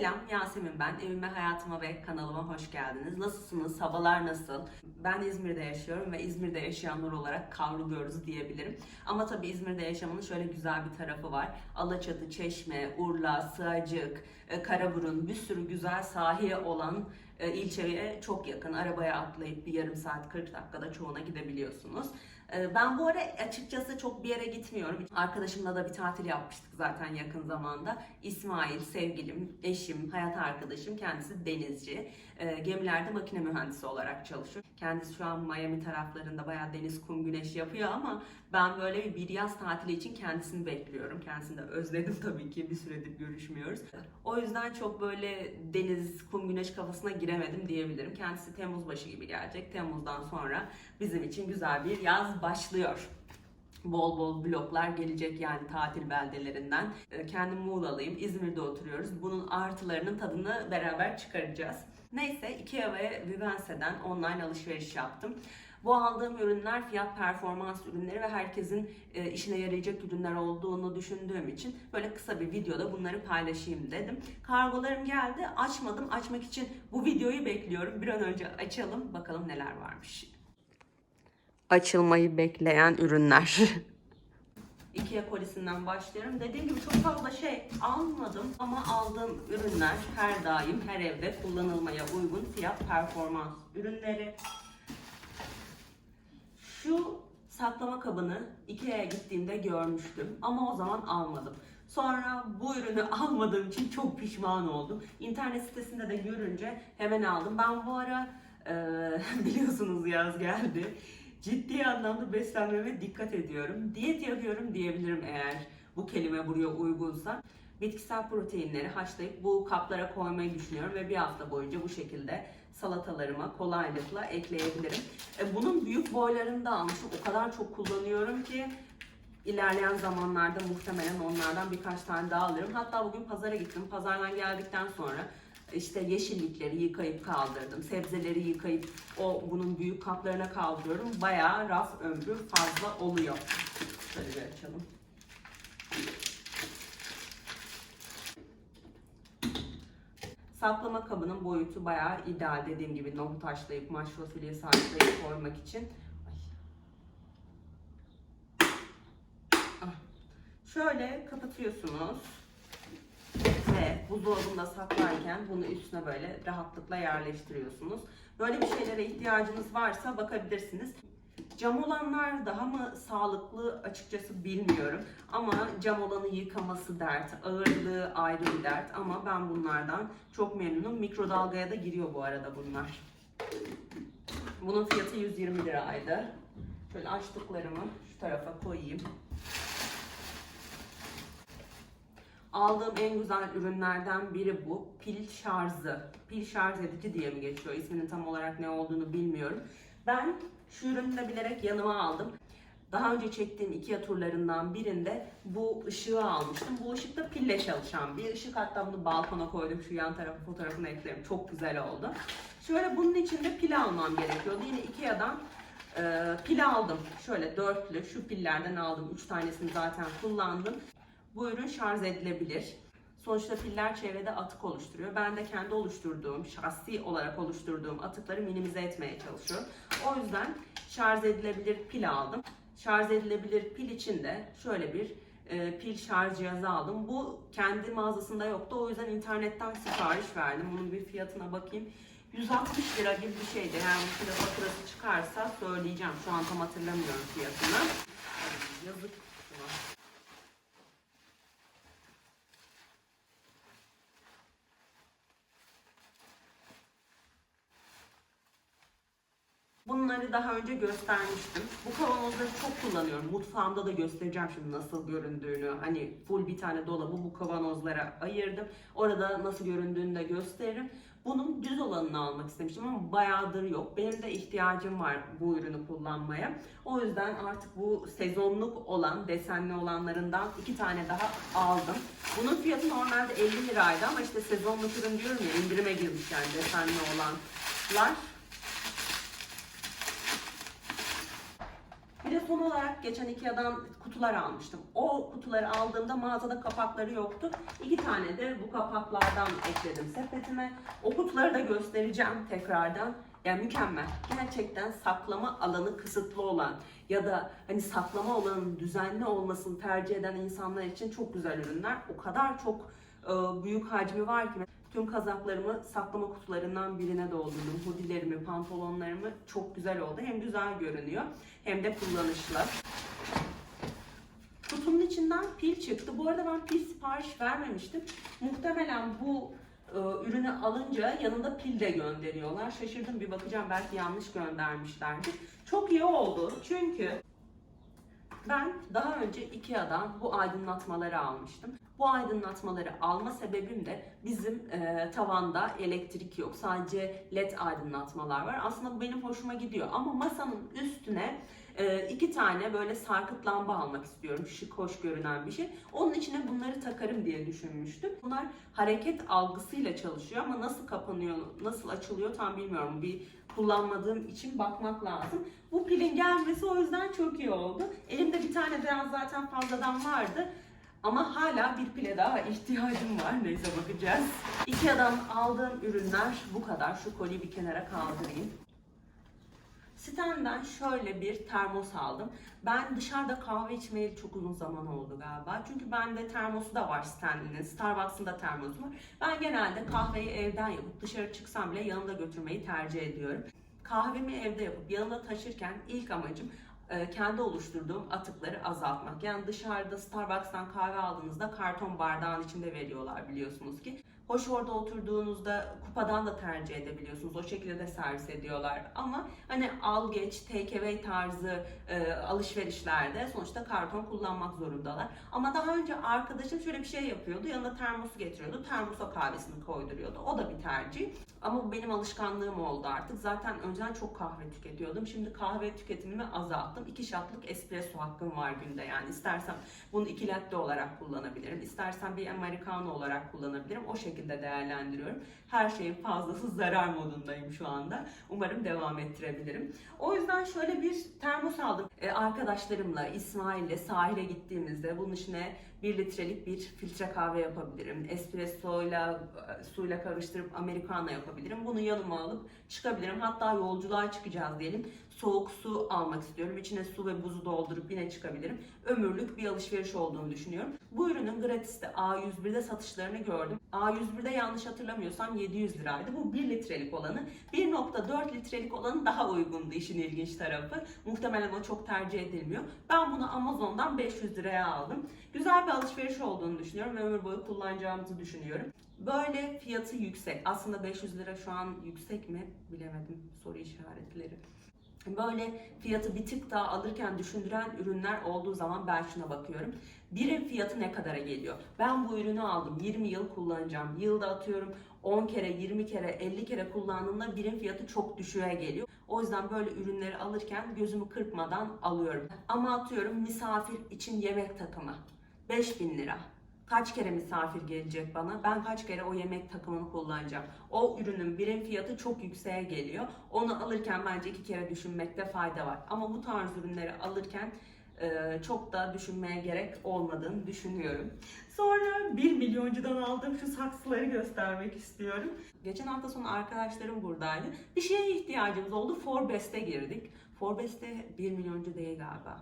Selam, Yasemin ben. Evime, hayatıma ve kanalıma hoş geldiniz. Nasılsınız? Havalar nasıl? Ben İzmir'de yaşıyorum ve İzmir'de yaşayanlar olarak kavruluyoruz diyebilirim. Ama tabii İzmir'de yaşamanın şöyle güzel bir tarafı var. Alaçatı, Çeşme, Urla, Sığacık, e, Karaburun bir sürü güzel sahili olan e, ilçeye çok yakın. Arabaya atlayıp bir yarım saat 40 dakikada çoğuna gidebiliyorsunuz. E, Ben bu ara açıkçası çok bir yere gitmiyorum. Arkadaşımla da bir tatil yapmıştık zaten yakın zamanda. İsmail, sevgilim, eşim, hayat arkadaşım kendisi denizci. E, Gemilerde makine mühendisi olarak çalışıyor. Kendisi şu an Miami taraflarında bayağı deniz, kum, güneş yapıyor ama ben böyle bir yaz tatili için kendisini bekliyorum. Kendisini de özledim tabii ki bir süredir görüşmüyoruz. O yüzden çok böyle deniz, kum, güneş kafasına giremedim diyebilirim. Kendisi Temmuz başı gibi gelecek. Temmuz'dan sonra bizim için güzel bir yaz başlıyor. Bol bol bloklar gelecek yani tatil beldelerinden. Ee, Kendim Muğla'lıyım, İzmir'de oturuyoruz. Bunun artılarının tadını beraber çıkaracağız. Neyse Ikea ve Vivense'den online alışveriş yaptım. Bu aldığım ürünler fiyat performans ürünleri ve herkesin e, işine yarayacak ürünler olduğunu düşündüğüm için böyle kısa bir videoda bunları paylaşayım dedim. Kargolarım geldi. Açmadım. Açmak için bu videoyu bekliyorum. Bir an önce açalım. Bakalım neler varmış. Açılmayı bekleyen ürünler. Ikea kolisinden başlıyorum. Dediğim gibi çok fazla şey almadım ama aldığım ürünler her daim her evde kullanılmaya uygun fiyat performans ürünleri. Şu saklama kabını Ikea'ya gittiğimde görmüştüm ama o zaman almadım. Sonra bu ürünü almadığım için çok pişman oldum. İnternet sitesinde de görünce hemen aldım. Ben bu ara e, biliyorsunuz yaz geldi. Ciddi anlamda beslenmeme dikkat ediyorum. Diyet yapıyorum diyebilirim eğer bu kelime buraya uygunsa. Bitkisel proteinleri haşlayıp bu kaplara koymayı düşünüyorum ve bir hafta boyunca bu şekilde salatalarıma kolaylıkla ekleyebilirim. E, bunun büyük boylarını da almışım. O kadar çok kullanıyorum ki ilerleyen zamanlarda muhtemelen onlardan birkaç tane daha alırım. Hatta bugün pazara gittim. Pazardan geldikten sonra işte yeşillikleri yıkayıp kaldırdım. Sebzeleri yıkayıp o bunun büyük kaplarına kaldırıyorum. Bayağı raf ömrü fazla oluyor. Şöyle bir açalım. Saklama kabının boyutu bayağı ideal dediğim gibi nohut haşlayıp maş fasulyesi haşlayıp koymak için. Ah. Şöyle kapatıyorsunuz ve buzdolabında saklarken bunu üstüne böyle rahatlıkla yerleştiriyorsunuz. Böyle bir şeylere ihtiyacınız varsa bakabilirsiniz. Cam olanlar daha mı sağlıklı açıkçası bilmiyorum. Ama cam olanı yıkaması dert, ağırlığı ayrı bir dert. Ama ben bunlardan çok memnunum. Mikrodalgaya da giriyor bu arada bunlar. Bunun fiyatı 120 liraydı. Şöyle açtıklarımı şu tarafa koyayım. Aldığım en güzel ürünlerden biri bu. Pil şarjı. Pil şarj edici diye mi geçiyor? İsminin tam olarak ne olduğunu bilmiyorum. Ben şu ürünü de bilerek yanıma aldım. Daha önce çektiğim Ikea turlarından birinde bu ışığı almıştım. Bu ışık da pille çalışan bir ışık. Hatta bunu balkona koydum. Şu yan tarafa fotoğrafını eklerim. Çok güzel oldu. Şöyle bunun içinde pil almam gerekiyordu. Yine Ikea'dan e, pil aldım. Şöyle dörtlü şu pillerden aldım. Üç tanesini zaten kullandım. Bu ürün şarj edilebilir. Sonuçta piller çevrede atık oluşturuyor. Ben de kendi oluşturduğum, şahsi olarak oluşturduğum atıkları minimize etmeye çalışıyorum. O yüzden şarj edilebilir pil aldım. Şarj edilebilir pil için de şöyle bir e, pil şarj cihazı aldım. Bu kendi mağazasında yoktu. O yüzden internetten sipariş verdim. Bunun bir fiyatına bakayım. 160 lira gibi bir şeydi. Yani bu da faturası çıkarsa söyleyeceğim. Şu an tam hatırlamıyorum fiyatını. Yazık. şuna. Bunları daha önce göstermiştim. Bu kavanozları çok kullanıyorum. Mutfağımda da göstereceğim şimdi nasıl göründüğünü. Hani full bir tane dolabı bu kavanozlara ayırdım. Orada nasıl göründüğünü de gösteririm. Bunun düz olanını almak istemiştim ama bayağıdır yok. Benim de ihtiyacım var bu ürünü kullanmaya. O yüzden artık bu sezonluk olan, desenli olanlarından iki tane daha aldım. Bunun fiyatı normalde 50 liraydı ama işte sezonluk ürün diyorum ya indirime girmiş yani desenli olanlar. Bir de son olarak geçen Ikea'dan kutular almıştım. O kutuları aldığımda mağazada kapakları yoktu. İki tane de bu kapaklardan ekledim sepetime. O kutuları da göstereceğim tekrardan. Yani mükemmel. Gerçekten saklama alanı kısıtlı olan ya da hani saklama alanının düzenli olmasını tercih eden insanlar için çok güzel ürünler. O kadar çok e, büyük hacmi var ki tüm kazaklarımı saklama kutularından birine doldurdum. Hoodilerimi, pantolonlarımı çok güzel oldu. Hem güzel görünüyor hem de kullanışlı. Kutunun içinden pil çıktı. Bu arada ben pil sipariş vermemiştim. Muhtemelen bu e, ürünü alınca yanında pil de gönderiyorlar. Şaşırdım bir bakacağım belki yanlış göndermişlerdir. Çok iyi oldu çünkü ben daha önce Ikea'dan bu aydınlatmaları almıştım. Bu aydınlatmaları alma sebebim de bizim e, tavanda elektrik yok. Sadece led aydınlatmalar var. Aslında bu benim hoşuma gidiyor. Ama masanın üstüne e, iki tane böyle sarkıt lamba almak istiyorum. Şık, hoş görünen bir şey. Onun içine bunları takarım diye düşünmüştüm. Bunlar hareket algısıyla çalışıyor ama nasıl kapanıyor, nasıl açılıyor tam bilmiyorum. Bir kullanmadığım için bakmak lazım. Bu pilin gelmesi o yüzden çok iyi oldu. Elimde bir tane biraz zaten fazladan vardı. Ama hala bir pile daha ihtiyacım var. Neyse bakacağız. Ikea'dan aldığım ürünler bu kadar. Şu koliyi bir kenara kaldırayım. Siten'den şöyle bir termos aldım. Ben dışarıda kahve içmeyeli çok uzun zaman oldu galiba. Çünkü bende termosu da var Stanley'nin. Starbucks'ın da termosu var. Ben genelde kahveyi evden yapıp dışarı çıksam bile yanımda götürmeyi tercih ediyorum. Kahvemi evde yapıp yanımda taşırken ilk amacım e, kendi oluşturduğum atıkları azaltmak. Yani dışarıda Starbucks'tan kahve aldığınızda karton bardağın içinde veriyorlar biliyorsunuz ki. Hoş orada oturduğunuzda kupadan da tercih edebiliyorsunuz. O şekilde de servis ediyorlar. Ama hani al geç, take away tarzı e, alışverişlerde sonuçta karton kullanmak zorundalar. Ama daha önce arkadaşım şöyle bir şey yapıyordu. Yanında termosu getiriyordu. Termosa kahvesini koyduruyordu. O da bir tercih. Ama bu benim alışkanlığım oldu artık. Zaten önceden çok kahve tüketiyordum. Şimdi kahve tüketimimi azalttım. İki şatlık espresso hakkım var günde. Yani istersem bunu iki latte olarak kullanabilirim. İstersen bir americano olarak kullanabilirim. O şekilde değerlendiriyorum. Her şeyin fazlası zarar modundayım şu anda. Umarım devam ettirebilirim. O yüzden şöyle bir termos aldım. Ee, arkadaşlarımla, İsmail'le sahile gittiğimizde bunun içine 1 litrelik bir filtre kahve yapabilirim. Espressoyla, e, suyla karıştırıp americano yapabilirim. Bunu yanıma alıp çıkabilirim. Hatta yolculuğa çıkacağız diyelim. Soğuk su almak istiyorum. İçine su ve buzu doldurup yine çıkabilirim. Ömürlük bir alışveriş olduğunu düşünüyorum. Bu ürünün gratis'te A101'de satışlarını gördüm. A101'de yanlış hatırlamıyorsam 700 liraydı. Bu 1 litrelik olanı. 1.4 litrelik olanı daha uygundu işin ilginç tarafı. Muhtemelen o çok tercih edilmiyor. Ben bunu Amazon'dan 500 liraya aldım. Güzel bir alışveriş olduğunu düşünüyorum ve ömür boyu kullanacağımızı düşünüyorum. Böyle fiyatı yüksek. Aslında 500 lira şu an yüksek mi bilemedim soru işaretleri. Böyle fiyatı bir tık daha alırken düşündüren ürünler olduğu zaman ben şuna bakıyorum. Birin fiyatı ne kadara geliyor? Ben bu ürünü aldım. 20 yıl kullanacağım. Yılda atıyorum 10 kere, 20 kere, 50 kere kullandığımda birin fiyatı çok düşüğe geliyor. O yüzden böyle ürünleri alırken gözümü kırpmadan alıyorum. Ama atıyorum misafir için yemek takımı. 5000 lira. Kaç kere misafir gelecek bana? Ben kaç kere o yemek takımını kullanacağım? O ürünün birim fiyatı çok yükseğe geliyor. Onu alırken bence iki kere düşünmekte fayda var. Ama bu tarz ürünleri alırken e, çok da düşünmeye gerek olmadığını düşünüyorum. Sonra 1 milyoncudan aldığım şu saksıları göstermek istiyorum. Geçen hafta sonu arkadaşlarım buradaydı. Bir şeye ihtiyacımız oldu. Forbest'e girdik. Forbest'te 1 milyoncu değil galiba.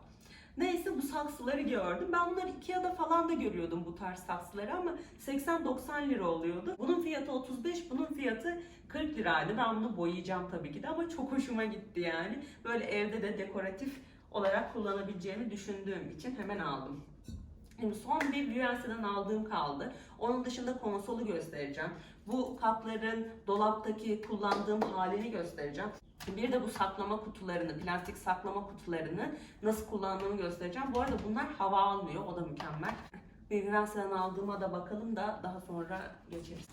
Neyse bu saksıları gördüm. Ben bunları Ikea'da falan da görüyordum bu tarz saksıları ama 80-90 lira oluyordu. Bunun fiyatı 35, bunun fiyatı 40 liraydı. Ben bunu boyayacağım tabii ki de ama çok hoşuma gitti yani. Böyle evde de dekoratif olarak kullanabileceğimi düşündüğüm için hemen aldım. Şimdi son bir Vivense'den aldığım kaldı. Onun dışında konsolu göstereceğim. Bu kapların dolaptaki kullandığım halini göstereceğim. Bir de bu saklama kutularını, plastik saklama kutularını nasıl kullandığımı göstereceğim. Bu arada bunlar hava almıyor, o da mükemmel. Vivense'den aldığıma da bakalım da daha sonra geçeriz.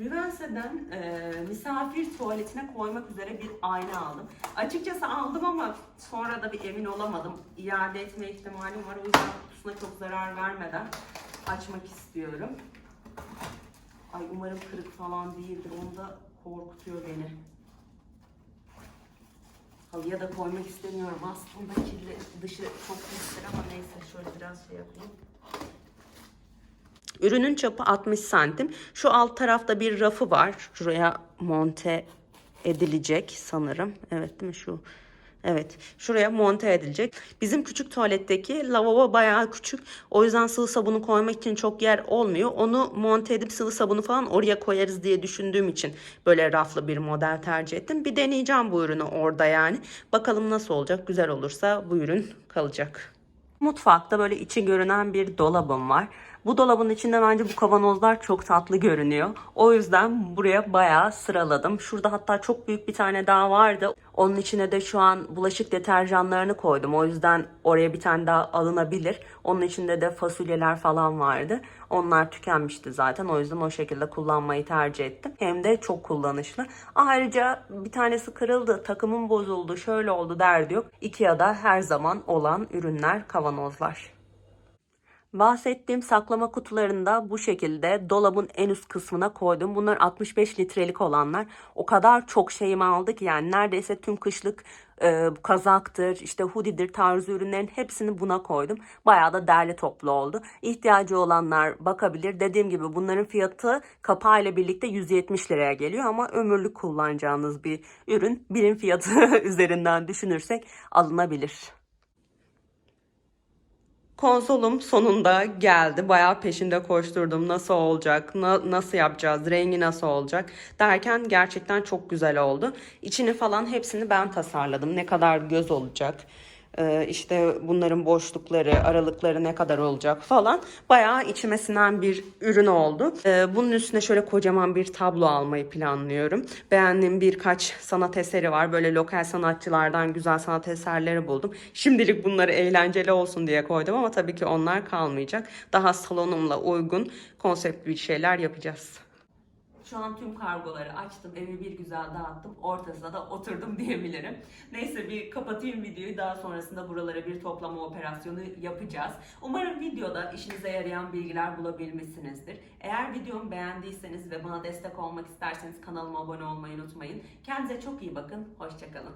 Vivense'den e, misafir tuvaletine koymak üzere bir ayna aldım. Açıkçası aldım ama sonra da bir emin olamadım. İade etme ihtimalim var. O yüzden kutusuna çok zarar vermeden açmak istiyorum. Ay umarım kırık falan değildir. Onu da korkutuyor beni. Halıya da koymak istemiyorum aslında kirli dışı çok pistir ama neyse şöyle biraz şey yapayım. Ürünün çapı 60 santim. Şu alt tarafta bir rafı var. Şuraya monte edilecek sanırım. Evet değil mi şu? Evet. Şuraya monte edilecek. Bizim küçük tuvaletteki lavabo bayağı küçük. O yüzden sıvı sabunu koymak için çok yer olmuyor. Onu monte edip sıvı sabunu falan oraya koyarız diye düşündüğüm için böyle raflı bir model tercih ettim. Bir deneyeceğim bu ürünü orada yani. Bakalım nasıl olacak. Güzel olursa bu ürün kalacak. Mutfakta böyle içi görünen bir dolabım var. Bu dolabın içinde bence bu kavanozlar çok tatlı görünüyor. O yüzden buraya bayağı sıraladım. Şurada hatta çok büyük bir tane daha vardı. Onun içine de şu an bulaşık deterjanlarını koydum. O yüzden oraya bir tane daha alınabilir. Onun içinde de fasulyeler falan vardı. Onlar tükenmişti zaten. O yüzden o şekilde kullanmayı tercih ettim. Hem de çok kullanışlı. Ayrıca bir tanesi kırıldı, takımım bozuldu, şöyle oldu derdi yok. Ikea'da her zaman olan ürünler, kavanozlar. Bahsettiğim saklama kutularında bu şekilde dolabın en üst kısmına koydum. Bunlar 65 litrelik olanlar. O kadar çok şeyimi aldı ki yani neredeyse tüm kışlık e, kazaktır, işte hoodie'dir tarzı ürünlerin hepsini buna koydum. Bayağı da derli toplu oldu. İhtiyacı olanlar bakabilir. Dediğim gibi bunların fiyatı kapağıyla birlikte 170 liraya geliyor ama ömürlük kullanacağınız bir ürün. Birim fiyatı üzerinden düşünürsek alınabilir. Konsolum sonunda geldi. Bayağı peşinde koşturdum. Nasıl olacak? na- nasıl yapacağız? Rengi nasıl olacak? Derken gerçekten çok güzel oldu. İçini falan hepsini ben tasarladım. Ne kadar göz olacak? Ee, işte bunların boşlukları, aralıkları ne kadar olacak falan. Bayağı içime sinen bir ürün oldu. Ee, bunun üstüne şöyle kocaman bir tablo almayı planlıyorum. Beğendiğim birkaç sanat eseri var. Böyle lokal sanatçılardan güzel sanat eserleri buldum. Şimdilik bunları eğlenceli olsun diye koydum ama tabii ki onlar kalmayacak. Daha salonumla uygun konsept bir şeyler yapacağız. Şu an tüm kargoları açtım. Evi bir güzel dağıttım. Ortasına da oturdum diyebilirim. Neyse bir kapatayım videoyu. Daha sonrasında buralara bir toplama operasyonu yapacağız. Umarım videoda işinize yarayan bilgiler bulabilmişsinizdir. Eğer videomu beğendiyseniz ve bana destek olmak isterseniz kanalıma abone olmayı unutmayın. Kendinize çok iyi bakın. Hoşçakalın.